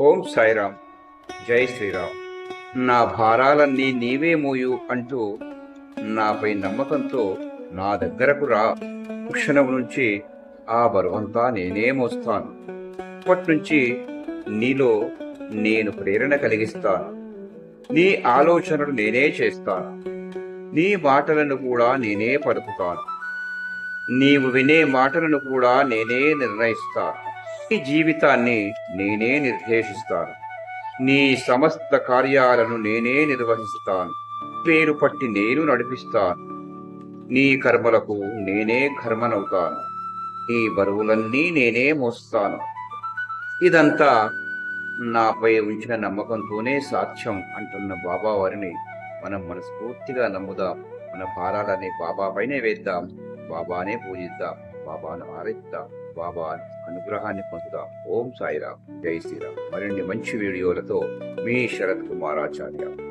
ఓం సాయిరామ్. జై శ్రీరామ్. నా భారాలన్నీ నీవే మోయు అంటూ నాపై నమ్మకంతో నా దగ్గరకు రా. క్షణం నుంచి ఆ బరువంతా నేనే మోస్తాను. అప్పట్నుంచి నీలో నేను ప్రేరణ కలిగిస్తాను. నీ ఆలోచనలు నేనే చేస్తాను. నీ మాటలను కూడా నేనే పలుకుతాను. నీవు వినే మాటలను కూడా నేనే నిర్ణయిస్తాను. నీ జీవితాన్ని నేనే నిర్దేశిస్తాను. నీ సమస్త కార్యాలను నేనే నిర్వహిస్తాను. పేరు పట్టి నేను నడిపిస్తాను. నీ కర్మలకు నేనే కర్మనవుతాను. నీ బరువులన్నీ నేనే మోస్తాను. ఇదంతా నాపై ఉంచిన నమ్మకంతోనే సాధ్యం అంటున్న బాబా వారిని మనం మనస్ఫూర్తిగా నమ్ముదాం. మన భారాలని బాబా పైనే వేద్దాం. బాబానే పూజిద్దాం. బాబాను ఆరాధిద్దాం బాబా అనుగ్రహాన్ని పొందుదాం. ఓం సాయిరామ్. జై శ్రీరామ్. మరిన్ని మంచి వీడియోలతో మీ శరత్ కుమారాచార్య.